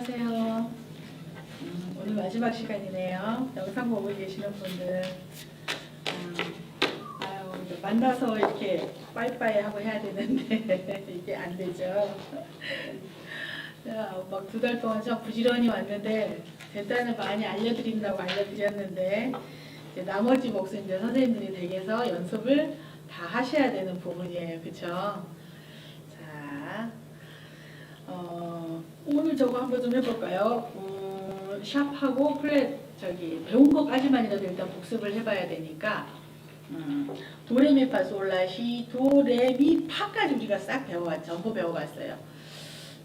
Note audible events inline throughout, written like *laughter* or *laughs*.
안녕하세요. 음, 오늘 마지막 시간이네요. 영상 보고 계시는 분들, 음, 아유, 만나서 이렇게 빠이빠이 하고 해야 되는데 *laughs* 이게 안 되죠. 막 두 달 동안 참 부지런히 왔는데 일단은 많이 알려드린다고 알려드렸는데 나머지 몫은 이제 선생님들이 댁에서 연습을 다 하셔야 되는 부분이에요, 그렇죠? 자. 어, 오늘 저거 한번 좀 해볼까요? 음, 샵하고 플랫 저기 배운 것까지만이라도 일단 복습을 해봐야 되니까 음, 도레미파솔라시 도레미파까지 우리가 싹 배워왔 전부 배워봤어요.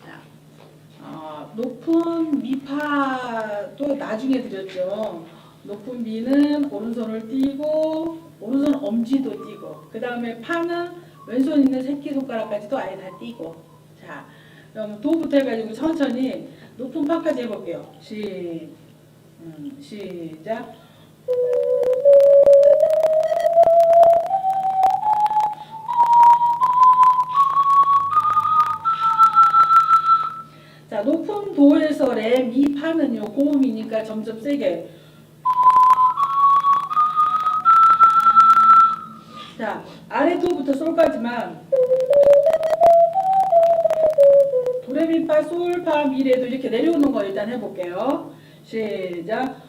자, 어, 높은 미파도 나중에 드렸죠. 높은 미는 오른손을 띄고 오른손 엄지도 띄고 그 다음에 파는 왼손 있는 새끼 손가락까지도 아예 다 띄고 자 그럼 도부터 해가지고 천천히 높은 파까지 해볼게요. 시, 음, 시작. 자, 높은 도에서 레, 미, 파는요, 고음이니까 점점 세게. 자, 아래 도부터 솔까지만. 도레미파 솔파 미래도 이렇게 내려오는 거 일단 해볼게요. 시작.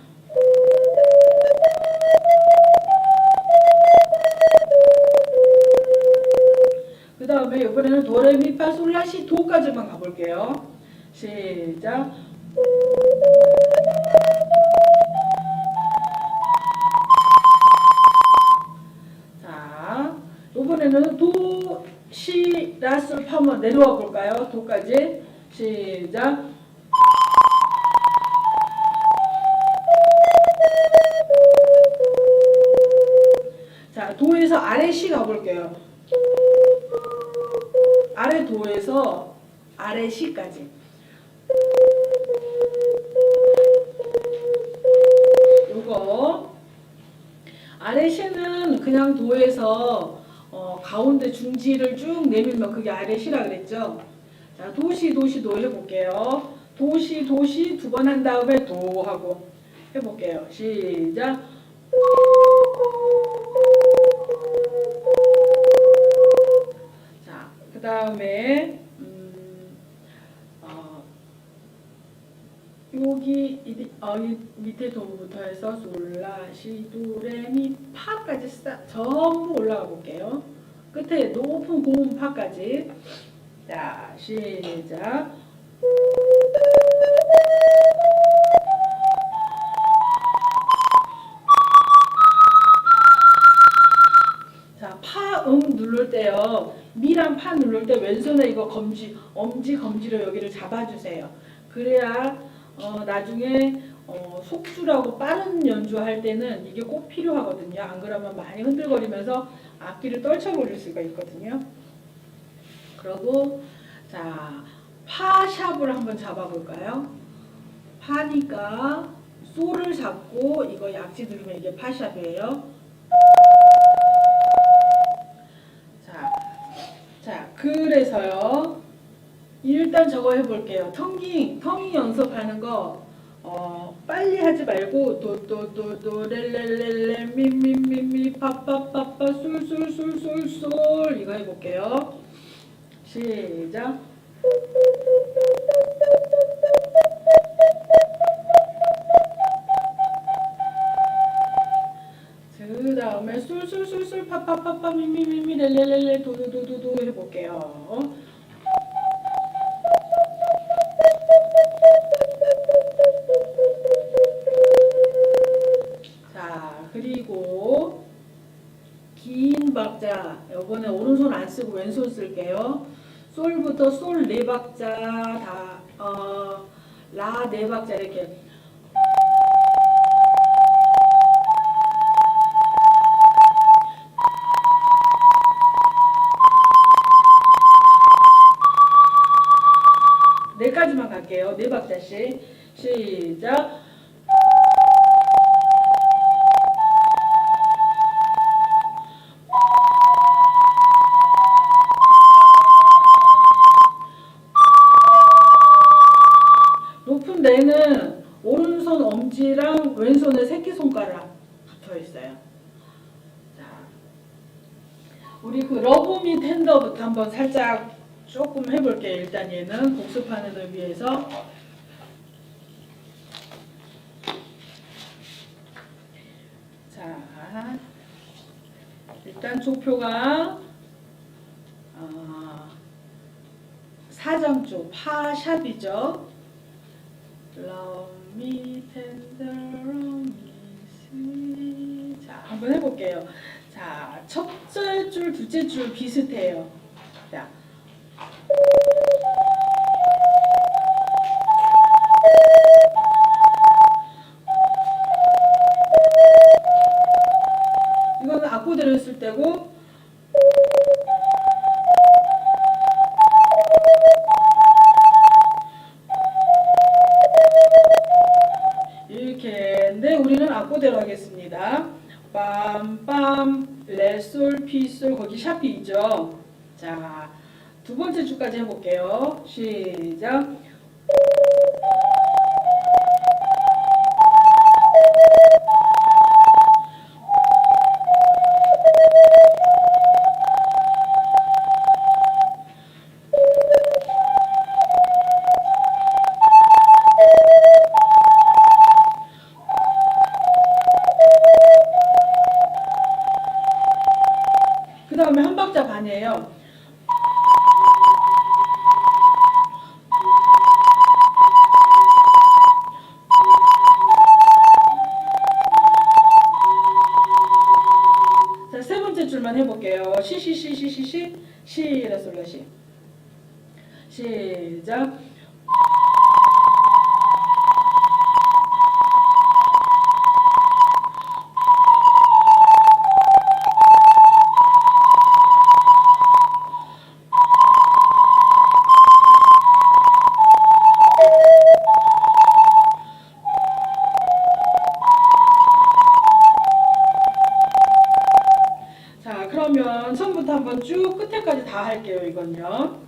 그 다음에 이번에는 도레미파 솔라시 도까지만 가볼게요. 시작. 자, 이번에는 도, 시, 라, 솔, 파 한번 내려와 볼까요? 도까지. 시작. 자, 도에서 아래 시 가볼게요. 아래 도에서 아래 시까지. 요거 아래 시는 그냥 도에서 어, 가운데 중지를 쭉 내밀면 그게 아래 시라 그랬죠. 자, 도시 도시 도 해볼게요. 도시 도시 두 번 한 다음에 도 하고 해볼게요. 시작. 자, 그 다음에 음, 어, 여기 이, 어, 이 밑에 도부터 해서 솔라 시 도레미 파까지 싹 전부 올라가 볼게요. 끝에 높은 고음 파까지. 자, 시작. 자, 파, 음 누를 때요. 미랑 파 누를 때 왼손에 이거 검지, 엄지, 검지로 여기를 잡아주세요. 그래야 어, 나중에 어, 속주라고 빠른 연주할 때는 이게 꼭 필요하거든요. 안 그러면 많이 흔들거리면서 악기를 떨쳐버릴 수가 있거든요. 그리고 자 파샵을 한번 잡아볼까요? 파니까 소를 잡고 이거 약지 누르면 이게 파샵이에요. 자, 자 그래서요. 일단 저거 해볼게요. 텅깅, 텅잉 연습하는 거 어, 빨리 하지 말고 도도도도 렐렐렐레 미미미미 파파파파 솔솔솔솔솔 이거 해볼게요. 시작. 그 다음에 솔솔솔솔 파파파파 미미미미 렐렐렐레 도도도도도 해볼게요. 자, 그리고 긴 박자. 이번에 오른손 안 쓰고 왼손 쓸게요. 솔부터 솔 네 박자 다, 어, 라 네 박자 이렇게. 네까지만 갈게요. 네 박자씩. 시작. 살짝 조금 해볼게요. 일단 얘는 복습하는 의미에서 자, 일단 족표가 어, 사정조 파샵이죠. Me sweet. 자, 한번 해볼게요. 자, 첫째 줄, 둘째 줄 비슷해요. 시작. 할게요, 이건요.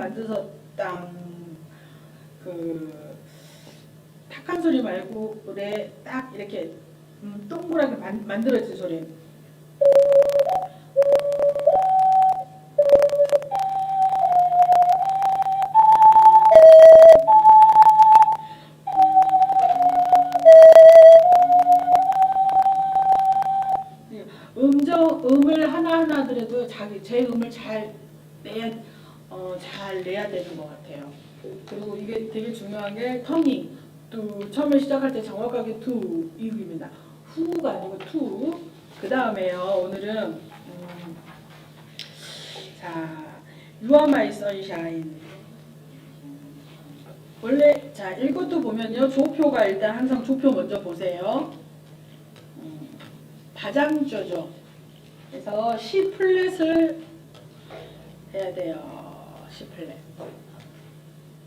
만들어서 땅그 탁한 소리 말고 노래 딱 이렇게 음, 동그랗게 만, 만들어진 소리. 음정 음을 하나 하나 들어도 자기 제 음을 잘 내야 어, 잘 내야 되는 것 같아요. 그리고 이게 되게 중요한 게 터닝. 또 처음에 시작할 때 정확하게 투 이입니다. 후가 아니고 투. 그 다음에요. 오늘은 음, 자 You are my sunshine. 원래 자 이것도 보면요 조표가 일단 항상 조표 먼저 보세요. 음, 다장조죠. 그래서 C 플랫을 해야 돼요. C 플랫.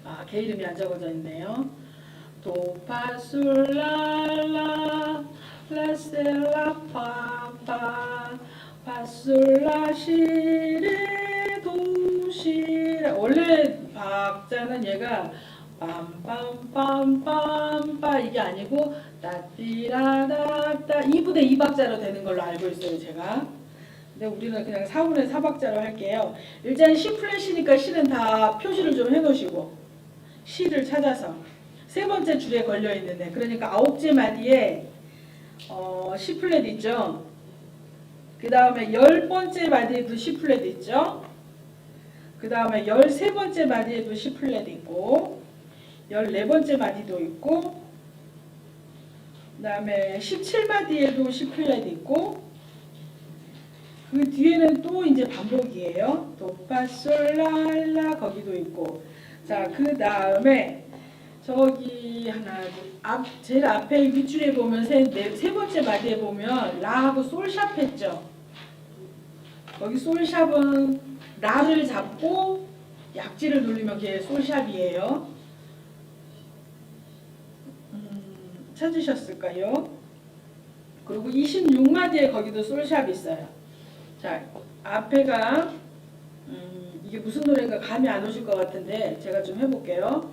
아, 개 이름이 안 적어져 있네요. 도파술랄라 라셀라 파파 파술라 시레 도시 원래 박자는 얘가 빰빰빰빰빰 이게 아니고 따띠라다따. 2분의 2박자로 되는 걸로 알고 있어요 제가. 근데 우리는 그냥 4분의 4박자로 할게요. 일단 C 플랫이니까 C는 다 표시를 좀 해놓으시고 C를 찾아서 세 번째 줄에 걸려 있는데 그러니까 아홉째 마디에 어, C 플랫 있죠 그 다음에 열 번째 마디에도 C 플랫 있죠. 그 다음에 열세 번째 마디에도 C 플랫 있고 열네 번째 마디도 있고 그 다음에 17마디에도 C 플랫 있고 그 뒤에는 또 이제 반복이에요. 도파솔랄라 거기도 있고 자 그 다음에 저기 하나 둘, 앞 제일 앞에 밑줄에 보면 세, 네, 세 번째 마디에 보면 라하고 솔샵 했죠. 거기 솔샵은 라를 잡고 약지를 누르면 그게 솔샵이에요. 음, 찾으셨을까요? 그리고 26마디에 거기도 솔샵 있어요. 자, 앞에가 음, 이게 무슨 노래인가 감이 안 오실 것 같은데 제가 좀 해볼게요.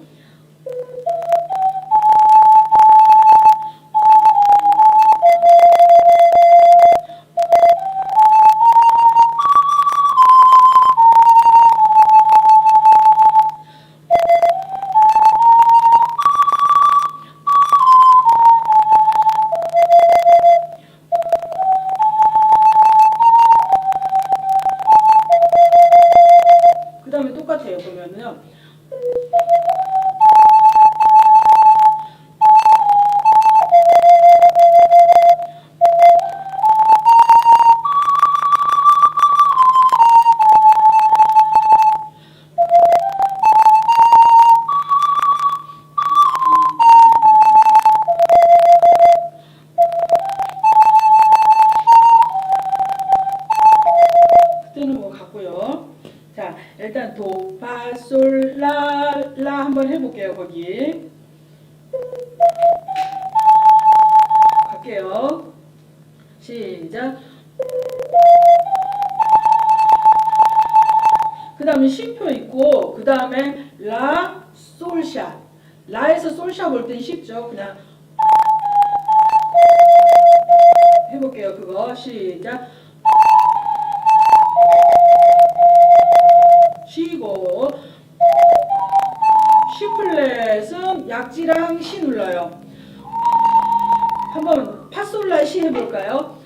파솔라 시 해볼까요?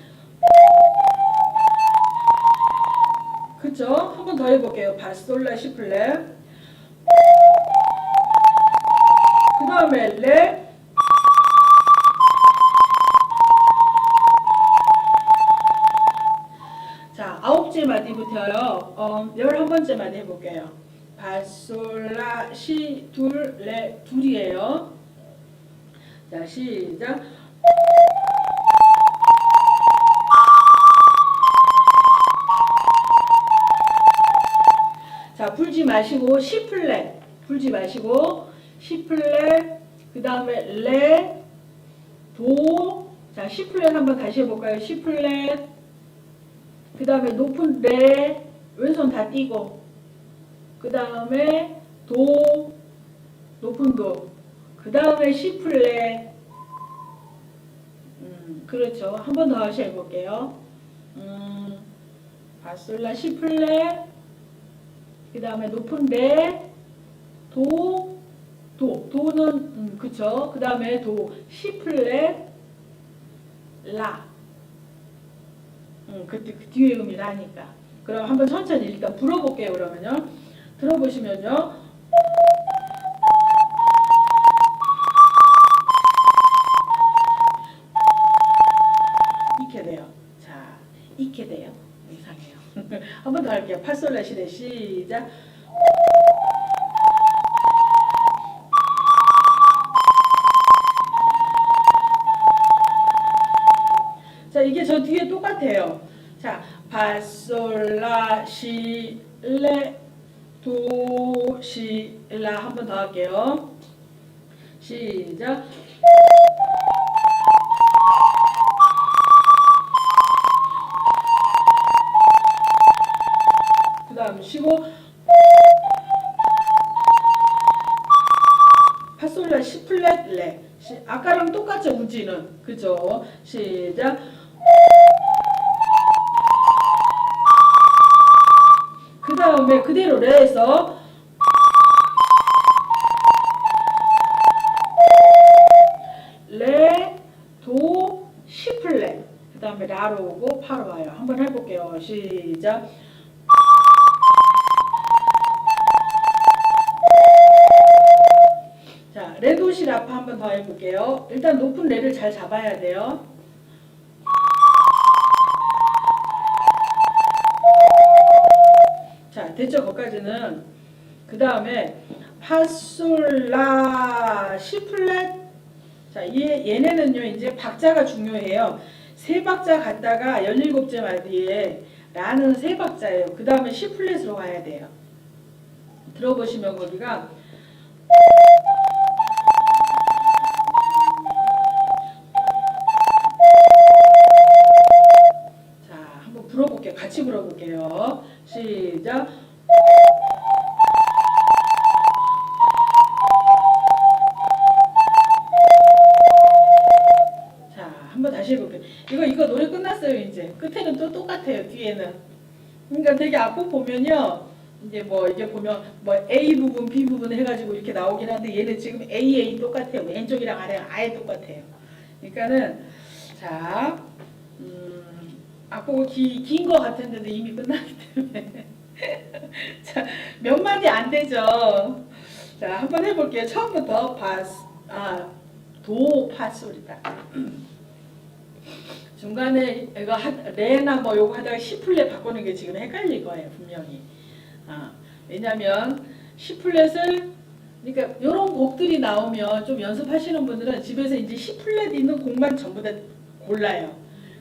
그쵸? 한 번 더 해볼게요. 파솔라 시 플랫. 그 다음에 레. 자, 아홉째 마디부터요. 어, 열한 번째 마디 해볼게요. 발솔라 시 둘 레 둘이에요. 자, 시작. 자, 불지 마시고 시 플랫. 불지 마시고 시 플랫. 그 다음에 레, 도. 자, 시 플랫 한번 다시 해볼까요? 시 플랫. 그 다음에 높은 레, 왼손 다 띄고, 그 다음에 도, 높은 도, 그 다음에 시 플랫. 음, 그렇죠. 한 번 더 다시 해볼게요. 음, 바솔라 시 플랫, 그 다음에 높은 레, 도, 도, 도는 음, 그쵸. 그 다음에 도, 시 플랫, 라. 음, 그, 그 뒤에 음이 라니까. 그럼 한번 천천히 일단 불어볼게요. 그러면요. 들어보시면요. 한 번 더 할게요. 팔솔라 시대 시작. 자, 이게 저 뒤에 똑같아요. 자, 파솔라 시레 도 시라 한 번 더 할게요. 시작. 우지는 그죠 시작 그 다음에 그대로 레에서 레, 도, 시 플랫 그 다음에 라로 오고 파로 와요. 한번 해볼게요. 시작. 라파 한번 더 해볼게요. 일단 높은 레를 잘 잡아야 돼요. 자, 됐죠? 거기까지는. 그 다음에 파솔라 시플랫. 자, 얘, 얘네는요, 이제 박자가 중요해요. 세 박자 갔다가 17째 마디에 라는 세 박자예요. 그 다음에 시플랫으로 가야 돼요. 들어보시면 거기가 같이 불어볼게요. 시작. 자, 한번 다시 해볼게요. 이거 이거 노래 끝났어요 이제. 끝에는 또 똑같아요. 뒤에는. 그러니까 되게 앞부 보면요. 이제 뭐 이게 보면 뭐 A 부분, B 부분 해가지고 이렇게 나오긴 한데 얘는 지금 A, A 똑같아요. 왼쪽이랑 아래랑 아예 똑같아요. 그러니까는 자, 음, 앞부분 긴거 같은데도 이미 끝났기 때문에 *laughs* 자, 몇 마디 안 되죠. 자, 한번 해볼게요. 처음부터 파스, 아, 도 파솔이다. *clears throat* 중간에 이거 하, 레나 뭐 요거 하다가 시플렛 바꾸는 게 지금 헷갈릴 거예요 분명히. 아, 왜냐면 시플렛을 그러니까 이런 곡들이 나오면 좀 연습하시는 분들은 집에서 이제 시플렛 있는 곡만 전부 다 골라요.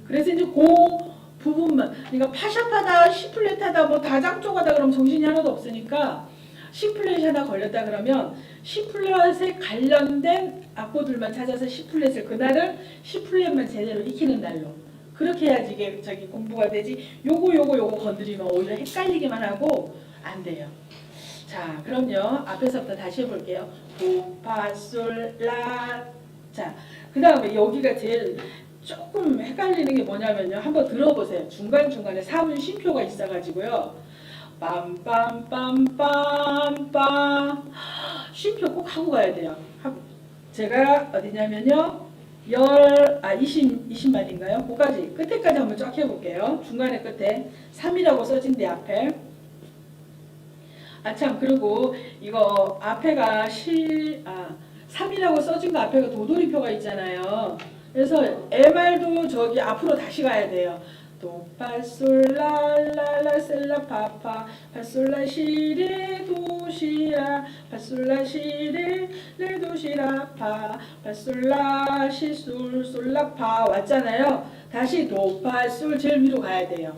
그래서 이제 그 부분만. 그러니까 파샵하다 시플렛하다 뭐 다장쪽하다 그러면 정신이 하나도 없으니까 시플렛이 하나 걸렸다 그러면 시플렛에 관련된 악보들만 찾아서 시플렛을 그날은 시플렛만 제대로 익히는 날로. 그렇게 해야지 이게 저기 공부가 되지. 요거 요거 요거 건드리면 오히려 헷갈리기만 하고 안 돼요. 자 그럼요. 앞에서부터 다시 해볼게요. 도 파 솔 라. 자 그 다음에 여기가 제일 조금 헷갈리는 게 뭐냐면요 한번 들어보세요. 중간 중간에 사문 쉼표가 있어가지고요. 빰빰빰빰빰 쉼표 꼭 하고 가야 돼요. 하- 제가 어디냐면요. 열, 아, 20, 20마디인가요? 그까지, 끝에까지 한번 쫙 해볼게요. 중간에 끝에 3이라고 써진 데 앞에. 아, 참, 그리고 이거 앞에가 시, 아, 3이라고 써진 거 앞에가 도돌이표가 있잖아요. 그래서 MR도 저기 앞으로 다시 가야 돼요. 도파솔라라라 셀라파파 파솔라 시레 도시라 파솔라 시레 레 도시라파 파솔라 시술 솔라파 왔잖아요. 다시 도파솔 제일 위로 가야 돼요.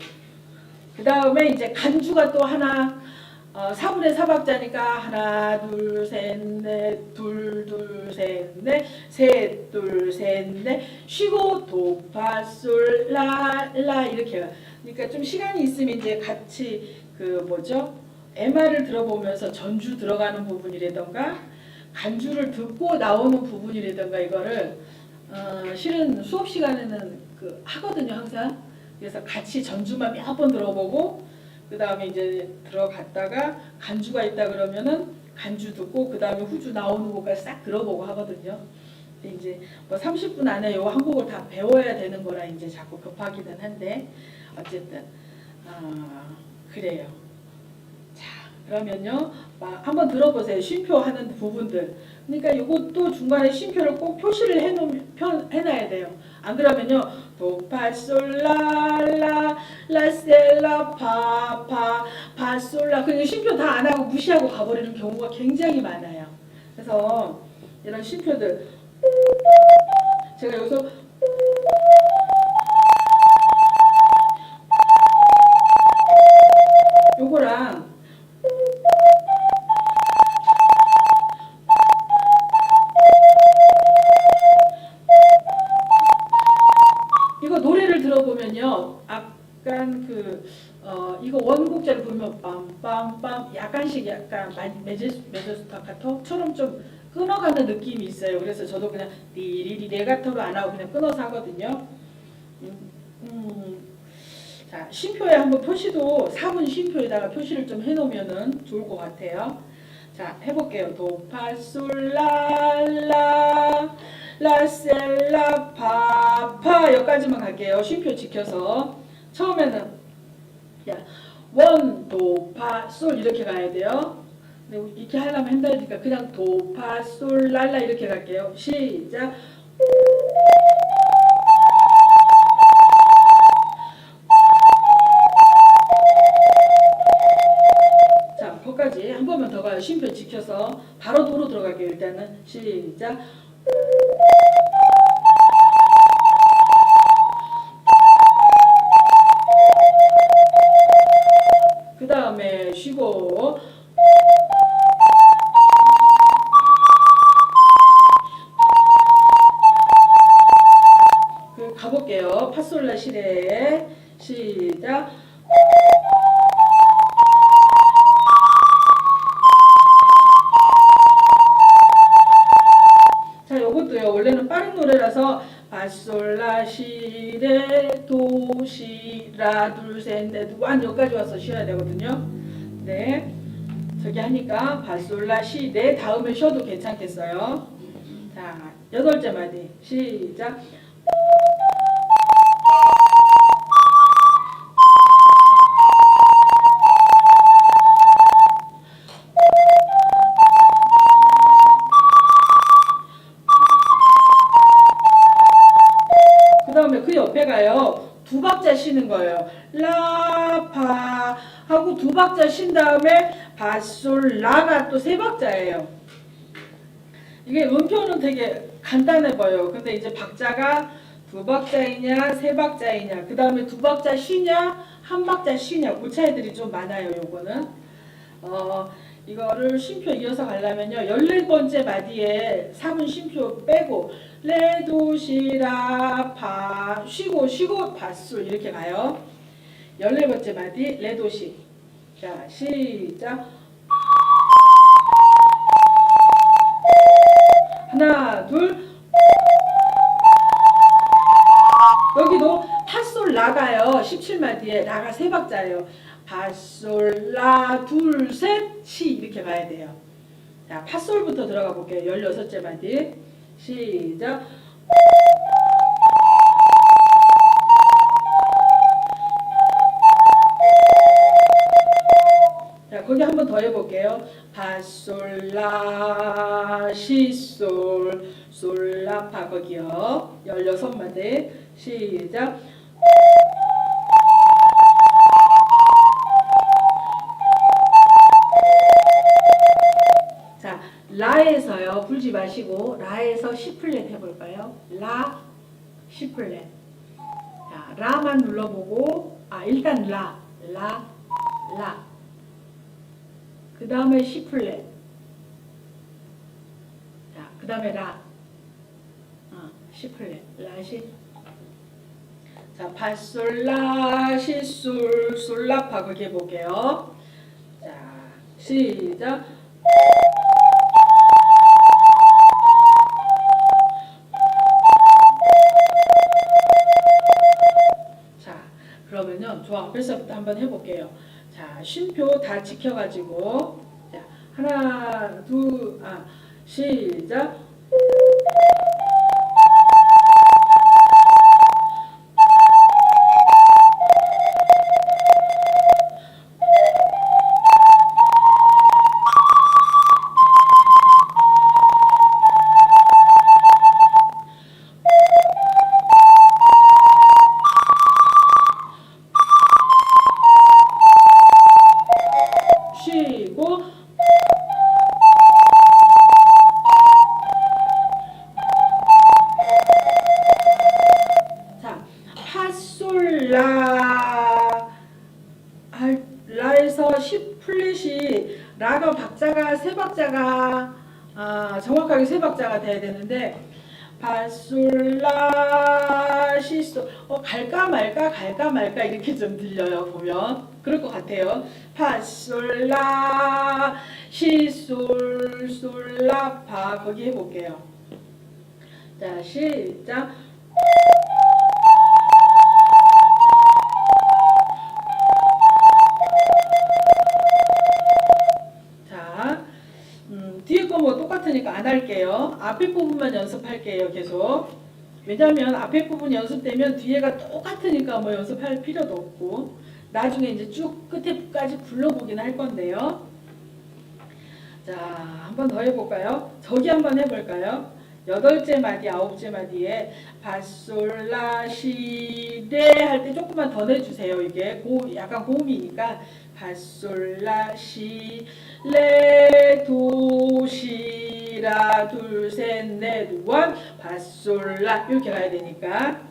그 다음에 이제 간주가 또 하나 어, 4분의 4박자니까 하나 둘 셋 넷 둘 둘 셋 넷 셋 둘 셋 넷. 쉬고 도파솔 라라 이렇게 해요. 그러니까 좀 시간이 있으면 이제 같이 그 뭐죠? MR을 들어보면서 전주 들어가는 부분이라던가 간주를 듣고 나오는 부분이라던가 이거를 어, 실은 수업 시간에는 그 하거든요 항상. 그래서 같이 전주만 몇 번 들어보고 그 다음에 이제 들어갔다가 간주가 있다 그러면은 간주 듣고 그 다음에 후주 나오는 것까지 싹 들어보고 하거든요. 근데 이제 뭐 30분 안에 요한 곡을 다 배워야 되는 거라 이제 자꾸 급하기는 한데 어쨌든 아 그래요. 자 그러면요 막 한번 들어보세요. 쉼표 하는 부분들. 그러니까 이것도 중간에 쉼표를 꼭 표시를 해놓 해놔야 돼요. 안 그러면요. 도파솔라라 라셀라 파파 파솔라. 그냥 쉼표 다 안 하고 무시하고 가버리는 경우가 굉장히 많아요. 그래서 이런 쉼표들. 제가 여기서 요거랑 약간씩 약간 메제스 메제스타카토처럼 좀 끊어가는 느낌이 있어요. 그래서 저도 그냥 리리리 레가토로 안 하고 그냥 끊어서 하거든요. 음, 음. 자 쉼표에 한번 표시도 4분 쉼표에다가 표시를 좀 해놓으면은 좋을 것 같아요. 자 해볼게요. 도파솔라라 라셀라 파파 여기까지만 갈게요. 쉼표 지켜서 처음에는 야 원 도 파 솔 이렇게 가야 돼요. 근데 이렇게 하려면 힘들니까 그냥 도 파 솔 랄라 이렇게 갈게요. 시작. 자, 거기까지 한 번만 더 가요. 쉼표 지켜서 바로 도로 들어갈게요. 일단은 시작. 다음에 쉬고 하니까 파솔라 시레 다음에 쉬어도 괜찮겠어요. 자, 여덟째 마디 시작. 그 그. 두 박자 쉬는 거예요. 라파 하고 두 박자 쉰 다음에 바솔 라가 또 세 박자예요. 이게 음표는 되게 간단해 보여요. 근데 이제 박자가 두 박자이냐 세 박자이냐 그 다음에 두 박자 쉬냐 한 박자 쉬냐 그 차이들이 좀 많아요. 요거는 어 이거를 쉼표 이어서 가려면요 14번째 마디에 3은 쉼표 빼고 레도시라 파 쉬고 쉬고 바술 이렇게 가요. 14번째 마디 레도시. 자, 시작. 하나, 둘. 여기도 파솔 라가요. 17마 디에 라가 세 박자예요. 파솔 라, 둘, 셋, 시 이렇게 가야 돼요. 자, 파솔부터 들어가 볼게요. 16째 마디. 시작. 거기 한 번 더 해볼게요. 파솔라 시솔 솔라파 거기요. 16마디 시작. 자, 라에서요. 불지 마시고 라에서 시플랫 해볼까요? 라 시플랫. 자, 라만 눌러보고 아 일단 라, 라, 라. 그 다음에 시플랫. 자, 그 다음에 라. 어, 시플랫, 라시. 자, 파솔라 시솔 솔라파 그렇게 해볼게요. 자, 시작. 자, 그러면요. 저 앞에서부터 한번 해볼게요. 자, 쉼표 다 지켜가지고, 자, 하나, 둘, 아, 시작. 박자가 돼야 되는데 파솔라 시솔 어 갈까 말까 갈까 말까 이렇게 좀 들려요 보면. 그럴 것 같아요. 파솔라 시솔 솔라 파 거기 해볼게요. 자 시작 똑같으니까 안 할게요. 앞에 부분만 연습할게요. 계속. 왜냐면 앞에 부분 연습되면 뒤에가 똑같으니까 뭐 연습할 필요도 없고 나중에 이제 쭉 끝에까지 불러보긴 할 건데요. 자, 한번 더 해볼까요? 저기 한번 해볼까요? 여덟째 마디, 아홉째 마디에 바솔라시레 할때 조금만 더 내주세요. 이게 고, 약간 고음이니까 바솔라시 레 도시라 둘셋넷원. 바솔라. 이렇게 가야 되니까.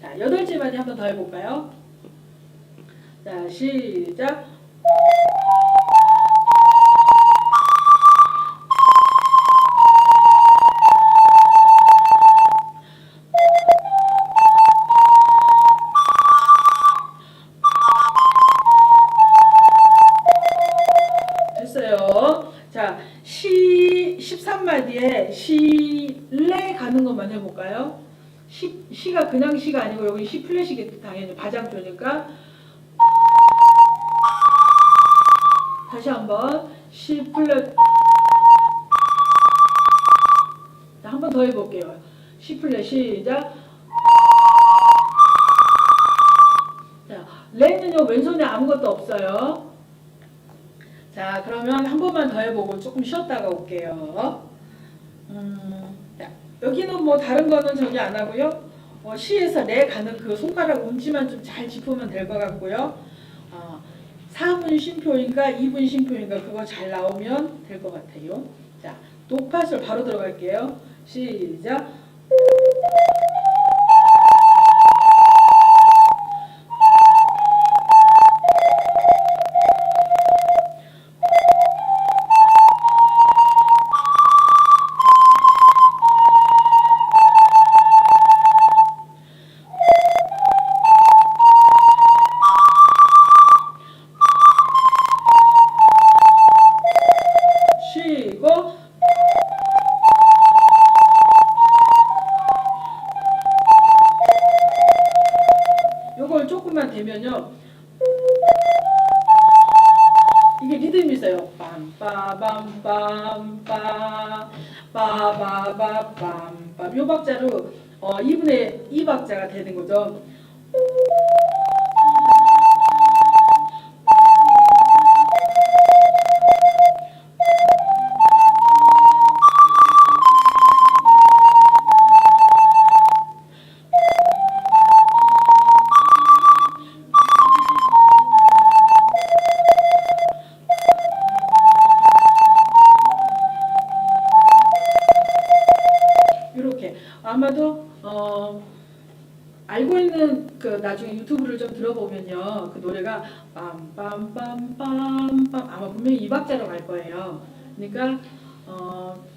자 여덟째 마디 한번 더 해볼까요? 자 시작 가는 것만 해볼까요? 시, 시가 그냥 시가 아니고 여기 시 플랫이겠지 당연히 바장조니까 다시 한번 시 플랫 한 번 더 해볼게요. 시 플랫 시작 자, 레는요 왼손에 아무것도 없어요. 자, 그러면 한 번만 더 해보고 조금 쉬었다가 올게요. 음, 자, 여기는 뭐 다른 거는 전혀 안 하고요. 어, 시에서 내 가는 그 손가락 움지만 좀 잘 짚으면 될 것 같고요. 어, 4분 쉼표인가 2분 쉼표인가 그거 잘 나오면 될 것 같아요. 자, 노파솔 바로 들어갈게요. 시작. 들어보면요 그 노래가 빰빰빰빰빰 아마 분명히 이 박자로 갈 거예요. 그러니까 어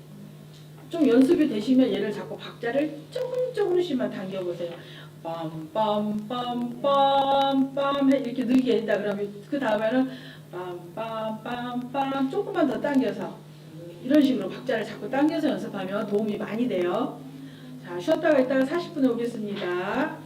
좀 연습이 되시면 얘를 자꾸 박자를 조금 조금씩만 당겨 보세요. 빰빰빰빰빰 해 이렇게 느리게 했다 그러면 그 다음에는 빰빰빰빰 조금만 더 당겨서 이런 식으로 박자를 자꾸 당겨서 연습하면 도움이 많이 돼요. 자, 쉬었다가 있다가 40분에 오겠습니다.